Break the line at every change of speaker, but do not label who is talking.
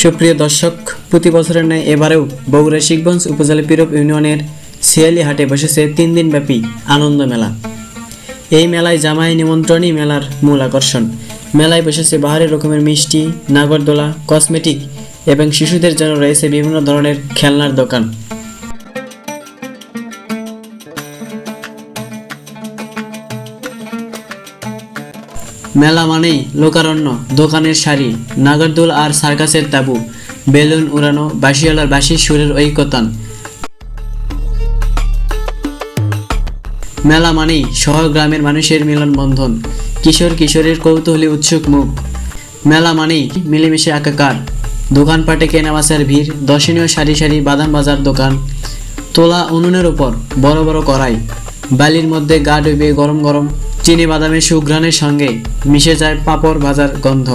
সুপ্রিয় দর্শক, প্রতি বছরের ন্যায় এবারেও বগুড়া শিখগঞ্জ উপজেলা পীরব ইউনিয়নের শিয়ালি হাটে বসেছে তিন দিনব্যাপী আনন্দ মেলা। এই মেলায় জামাই নিমন্ত্রণই মেলার মূল আকর্ষণ। মেলায় বসেছে বাহারি রকমের মিষ্টি, নাগরদোলা, কসমেটিক এবং শিশুদের জন্য রয়েছে বিভিন্ন ধরনের খেলনার দোকান। মেলা মানেই লোকারণ্য, দোকানের শাড়ি, নাগরদোল আর সার্কাসের তাবু, বেলুন উড়ানো, বাঁশিওয়ালার বাঁশির সুরের ঐকতান। মেলা মানেই শহর গ্রামের মানুষের মিলন বন্ধন কিশোর কিশোরের কৌতূহলী উৎসুক মুখ। মেলা মানেই মিলেমিশে একাকার, দোকানপাটে কেনাবেচার ভিড়, দর্শনীয় সারি সারি বাদাম বাজার দোকান, তোলা উনুনের উপর বড় বড় কড়াই, বালির মধ্যে গা ডুবিয়ে গরম গরম চিনি বাদামের সুঘ্রাণের সঙ্গে মিশে যায় পাঁপড় ভাজার গন্ধ।